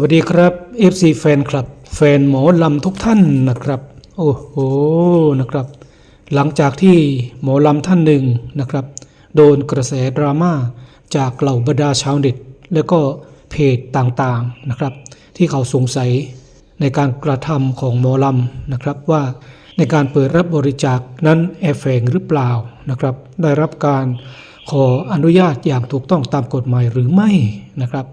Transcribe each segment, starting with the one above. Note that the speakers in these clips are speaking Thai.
วัสดีครับ FC แฟนคลับ แฟนหมอลำทุกท่านนะครับ โอ้โหนะครับ หลังจากที่หมอลำท่านหนึ่งนะครับ โดนกระแสดราม่าจากเหล่าบรรดาชาวเน็ตแล้วก็เพจต่างๆนะครับ ที่เขาสงสัยในการกระทำของหมอลำนะครับว่าในการเปิดรับบริจาคนั้นแอบแฝงหรือเปล่านะครับ ได้รับการขออนุญาตอย่างถูกต้องตามกฎหมายหรือไม่นะครับ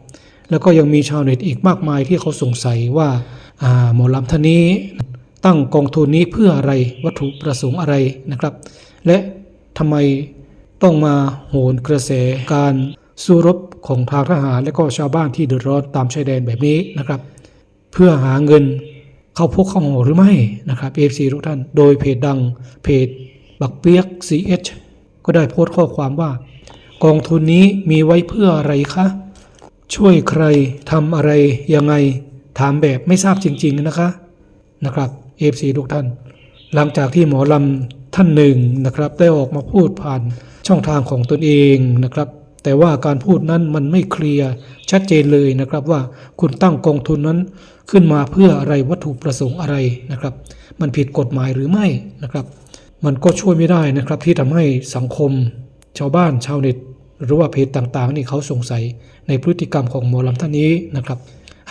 แล้วก็ยังมีชาวเน็ตอีกมากมายที่เขาสงสัยว่าหมอลำท่านนี้ตั้งกองทุนนี้เพื่ออะไรวัตถุประสงค์อะไรนะครับ และทำไมต้องมาโหนกระแสการสู้รบของทางทหาร และก็ชาวบ้านที่เดือดร้อนตามชายแดนแบบนี้นะครับ เพื่อหาเงินเข้าพกเข้าหอหรือไม่นะครับเอฟซีทุกท่าน โดยเพจดังเพจบักเปียก CH ก็ได้โพสต์ข้อความว่า กองทุนนี้มีไว้เพื่ออะไรคะ ช่วยใครทำอะไรยังไง ถามแบบไม่ทราบจริง ๆนะคะนะครับเอฟซีทุกท่าน หลังจากที่หมอลำท่านหนึ่งนะครับ ได้ออกมาพูดผ่านช่องทางของตนเองนะครับ แต่ว่าการพูดนั้นมันไม่เคลียร์ชัดเจนเลยนะครับว่าคุณตั้งกองทุนนั้นขึ้นมาเพื่ออะไรวัตถุประสงค์อะไรนะครับ มันผิดกฎหมายหรือไม่นะครับ มันก็ช่วยไม่ได้นะครับที่ทำให้สังคม ชาวบ้านชาวเน็ต หรือว่าเพจต่างๆนี่เขาสงสัยในพฤติกรรมของหมอลำท่านนี้นะครับ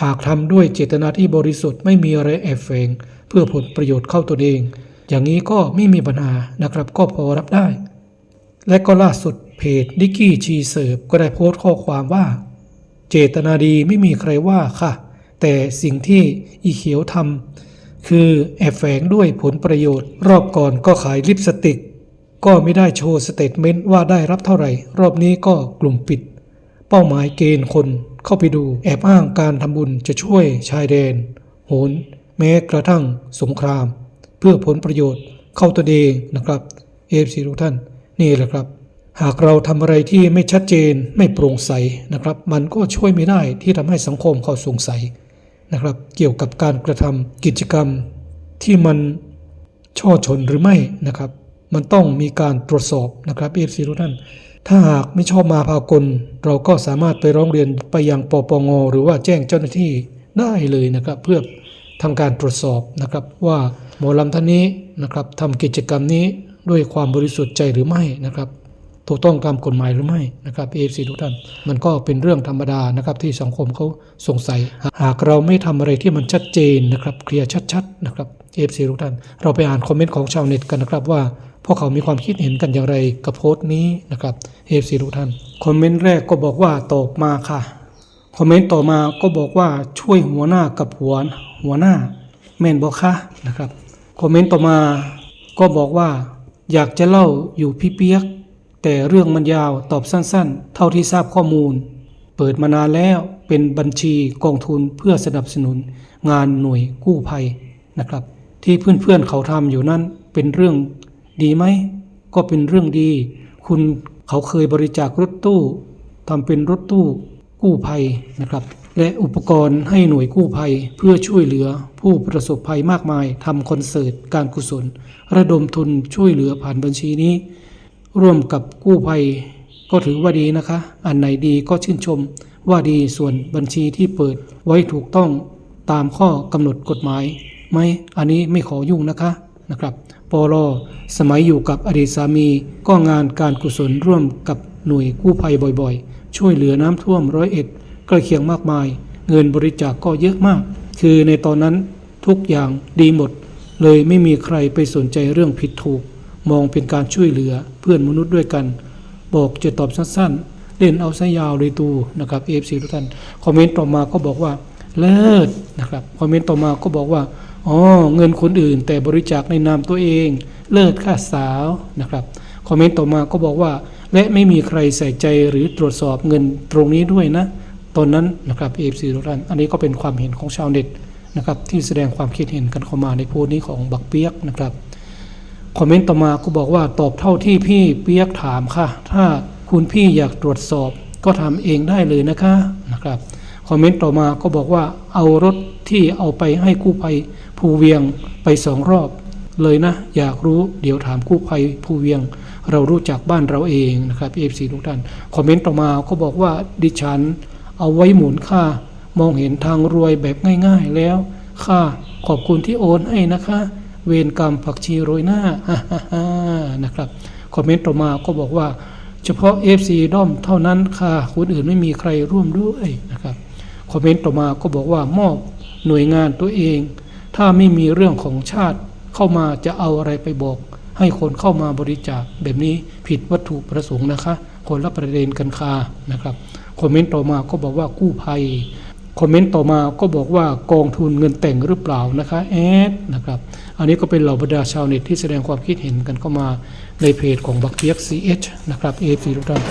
หากทำด้วยเจตนาที่บริสุทธิ์ไม่มีอะไรแอบแฝงเพื่อผลประโยชน์เข้าตนเอง อย่างนี้ก็ไม่มีปัญหานะครับ ก็พอรับได้ และก็ล่าสุดเพจดิกกี้ชีเสิร์ฟก็ได้โพสต์ข้อความว่า เจตนาดีไม่มีใครว่าค่ะ แต่สิ่งที่อีเขียวทำคือแอบแฝงด้วยผลประโยชน์ รอบก่อนก็ขายลิปสติก ก็ไม่ได้โชว์สเตทเมนต์ว่าได้รับเท่าไหร่ รอบนี้ก็กลุ่มปิด เป้าหมายเกณฑ์คนเข้าไปดูแอบอ้างการทำบุญจะช่วยชายแดน โหน แม้กระทั่งสงคราม เพื่อผลประโยชน์เข้าตนเองนะครับเอฟซีทุกท่าน นี่แหละครับ หากเราทำอะไรที่ไม่ชัดเจนไม่โปร่งใสนะครับ มันก็ช่วยไม่ได้ที่ทำให้สังคมเขาสงสัยนะครับ เกี่ยวกับการกระทำกิจกรรมที่มันช่อชนหรือไม่นะครับ มันต้องมีการตรวจสอบนะครับเอฟซีทุกท่าน ถ้าหากไม่ชอบมาพากล เราก็สามารถไปร้องเรียนไปยังปปงหรือว่าแจ้งเจ้าหน้าที่ได้เลยนะครับ เพื่อทำการตรวจสอบนะครับ ว่าหมอลำท่านนี้นะครับทำกิจกรรมนี้ด้วยความบริสุทธิ์ใจหรือไม่นะครับถูกต้องตามกฎหมายหรือไม่นะครับ AFC ทุกท่าน มันก็เป็นเรื่องธรรมดานะครับที่สังคมเขาสงสัย หากเราไม่ทำอะไรที่มันชัดเจนนะครับเคลียร์ชัดๆนะครับ AFC ทุกท่าน เราไปอ่านคอมเมนต์ของชาวเน็ตกันนะครับว่าพวกเขามีความคิดเห็นกันอย่างไรกับโพสต์นี้นะครับ AFC ทุกท่าน คอมเมนต์แรกก็บอกว่าตอบมาค่ะ คอมเมนต์ต่อมาก็บอกว่าช่วยหัวหน้ากับหัวหัวหน้าแม่นบอกค่ะนะครับ คอมเมนต์ต่อมาก็บอกว่า อยากจะเล่าอยู่พี่เปียก แต่เรื่องมันยาวตอบสั้นๆ เท่าที่ทราบข้อมูล เปิดมานานแล้วเป็นบัญชีกองทุนเพื่อสนับสนุนงานหน่วยกู้ภัยนะครับ ที่เพื่อนๆเขาทำอยู่นั้นเป็นเรื่องดีไหม ก็เป็นเรื่องดี คุณเขาเคยบริจาครถตู้ทำเป็นรถตู้กู้ภัยนะครับ และอุปกรณ์ให้หน่วยกู้ภัยเพื่อช่วยเหลือผู้ประสบภัยมากมายทำคอนเสิร์ตการกุศล ระดมทุนช่วยเหลือผ่านบัญชีนี้ ร่วมกับกู้ภัย ก็ถือว่าดีนะคะ อันไหนดีก็ชื่นชมว่าดีส่วนบัญชีที่เปิดไว้ถูกต้องตามข้อกำหนดกฎหมาย ไหมอันนี้ไม่ขอยุ่งนะคะนะครับปอลสมัยอยู่กับอดีตสามีก็งานการกุศลร่วมกับหน่วยกู้ภัยบ่อยๆ ช่วยเหลือน้ำท่วมร้อยเอ็ดใกล้เคียงมากมาย เงินบริจาคกก็เยอะมาก คือในตอนนั้นทุกอย่างดีหมด เลยไม่มีใครไปสนใจเรื่องผิดถูก มองเป็นการช่วยเหลือเพื่อนมนุษย์ด้วยกัน บอกจะตอบสั้นๆ เล่นเอาซะยาวเลยตูนะครับเอฟซีทุกท่านคอมเมนต์ต่อมาก็บอกว่าเลิศนะครับคอมเมนต์ต่อมาก็บอกว่า อ๋อเงินคนอื่น แต่บริจาคในนามตัวเอง เลิศค่าสาวนะครับคอมเมนต์ต่อมาก็บอกว่า และไม่มีใครใส่ใจหรือตรวจสอบเงินตรงนี้ด้วยนะ ตอนนั้นนะครับเอฟซีทุกท่านอันนี้ก็เป็นความเห็นของชาวเน็ตนะครับที่แสดงความคิดเห็นกันเข้ามาในโพสต์นี้ของบักเปียกนะครับคอมเมนต์ต่อมาก็บอกว่าตอบเท่าที่พี่เปียกถามค่ะ ถ้าคุณพี่อยากตรวจสอบก็ทำเองได้เลยนะคะนะครับคอมเมนต์ต่อมาก็บอกว่าเอารถที่เอาไปให้กู้ภัย ภูเวียงไปสองรอบ เลยนะ อยากรู้เดี๋ยวถามกู้ภัยภูเวียง เรารู้จักบ้านเราเองนะครับเอฟซีทุกท่านคอมเมนต์ต่อมาก็บอกว่าดิฉัน เอาไว้หมุนค่ามองเห็นทางรวยแบบง่าย ๆแล้ว ค่ะขอบคุณที่โอนให้นะคะ เวรกรรมผักชีโรยหน้านะครับคอมเมนต์ต่อมาก็บอกว่า เฉพาะ FC ด้อมเท่านั้นค่ะคนอื่นไม่มีใครร่วมด้วยนะครับคอมเมนต์ต่อมาก็บอกว่ามอบหน่วยงานตัวเอง ถ้าไม่มีเรื่องของชาติเข้ามาจะเอาอะไรไปบอก ให้คนเข้ามาบริจาคแบบนี้ผิดวัตถุประสงค์นะคะ คนละประเด็นกันค่ะนะครับคอมเมนต์ต่อมาก็บอกว่ากู้ภัยคอมเมนต์ต่อมาก็บอกว่ากองทุนเงินแต่งหรือเปล่านะคะแอดนะครับอันนี้ก็เป็นเหล่าบรรดาชาวเน็ตที่แสดงความคิดเห็นกันเข้ามาในเพจของบักเปียก CH นะครับ AFC ทุกท่าน